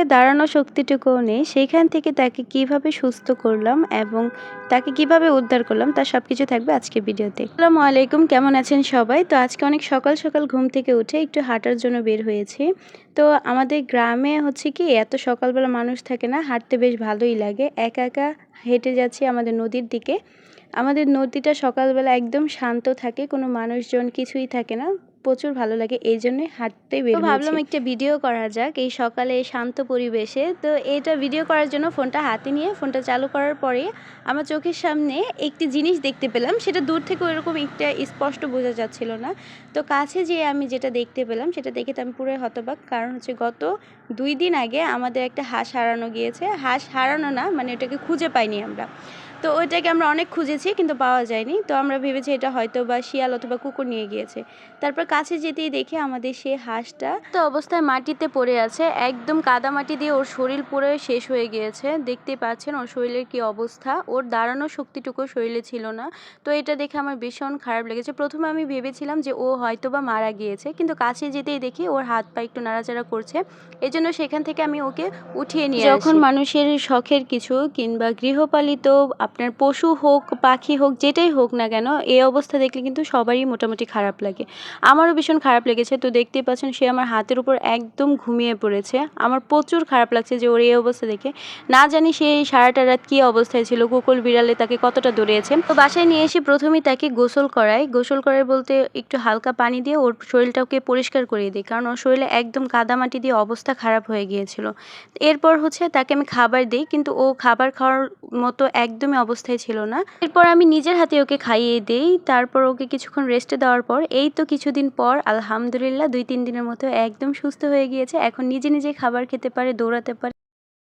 শরীরে দাঁড়ানো শক্তিটুকুও নেই। সেইখান থেকে তাকে কীভাবে সুস্থ করলাম এবং তাকে কীভাবে উদ্ধার করলাম, তার সব কিছু থাকবে আজকে ভিডিওতে। আসসালামু আলাইকুম, কেমন আছেন সবাই? তো আজকে অনেক সকাল সকাল ঘুম থেকে উঠে একটু হাঁটার জন্য বের হয়েছি। তো আমাদের গ্রামে হচ্ছে কি, এত সকালবেলা মানুষ থাকে না, হাঁটতে বেশ ভালোই লাগে। একা একা হেঁটে যাচ্ছি আমাদের নদীর দিকে। আমাদের নদীটা সকালবেলা একদম শান্ত থাকে, কোনো মানুষজন কিছুই থাকে না। প্রচুর ভালো লাগে এই জন্যই হাঁটতে বের ভাবলাম একটা ভিডিও করা যাক এই সকালে শান্ত পরিবেশে। তো এটা ভিডিও করার জন্য ফোনটা হাতে নিয়ে ফোনটা চালু করার পরে আমার চোখের সামনে একটি জিনিস দেখতে পেলাম। সেটা দূর থেকে ওইরকম একটা স্পষ্ট বোঝা যাচ্ছিল না। তো কাছে যেয়ে আমি যেটা দেখতে পেলাম সেটা দেখে তো আমি পুরো হতবাক। কারণ হচ্ছে গত দুই দিন আগে আমাদের একটা হাঁস হারানো গিয়েছে। হাঁস হারানো না মানে ওটাকে খুঁজে পাইনি আমরা। তো ওইটাকে আমরা অনেক খুঁজেছি কিন্তু পাওয়া যায়নি। তো আমরা ভেবেছি এটা হয়তো বা শিয়াল অথবা কুকুর নিয়ে গিয়েছে। তারপর কাছে যেতেই দেখি আমাদের সেই হাঁসটা তো অবস্থায় মাটিতে পড়ে আছে। একদম কাদা মাটি দিয়ে ওর শরীর পুরো শেষ হয়ে গিয়েছে। দেখতে পাচ্ছেন ওর শরীরের কি অবস্থা। ওর দাঁড়ানো শক্তিটুকু শরীরে ছিল না। তো এটা দেখে আমার ভীষণ খারাপ লেগেছে। প্রথমে আমি ভেবেছিলাম যে ও হয়তো বা মারা গিয়েছে। কিন্তু কাছে যেতেই দেখি ওর হাত পা একটু নাড়াচাড়া করছে। এই জন্য সেখান থেকে আমি ওকে উঠিয়ে নিয়ে যখন মানুষের শখের কিছু কিংবা গৃহপালিত আপনার পশু হোক, পাখি হোক, যেটাই হোক না কেন, এই অবস্থা দেখলে কিন্তু সবারই মোটামুটি খারাপ লাগে। আমারও ভীষণ খারাপ লেগেছে। তো দেখতেই পাচ্ছেন, সে আমার হাতের উপর একদম ঘুমিয়ে পড়েছে। আমার প্রচুর খারাপ লাগছে যে ওর এই অবস্থা দেখে। না জানি সে সারাটা রাত কী অবস্থায় ছিল কুকুর বিড়ালে তাকে কতটা দৌড়িয়েছে। তো বাসায় নিয়ে এসে প্রথমেই তাকে গোসল করাই। গোসল করাই বলতে একটু হালকা পানি দিয়ে ওর শরীরটাকে পরিষ্কার করিয়ে দিই। কারণ ওর শরীরে একদম কাদামাটি দিয়ে অবস্থা খারাপ হয়ে গিয়েছিল। এরপর হচ্ছে তাকে আমি খাবার দিই, কিন্তু ও খাবার খাওয়ার মতো একদমই অবস্থায় ছিল না। এরপর আমি নিজের হাতে ওকে খাইয়ে দিই। তারপর ওকে কিছুক্ষণ রেস্টে দেওয়ার পর, এই তো কিছুদিন পর, আলহামদুলিল্লাহ দুই তিন দিনের মতো একদম সুস্থ হয়ে গিয়েছে। এখন নিজে নিজে খাবার খেতে পারে, দৌড়াতে পারে।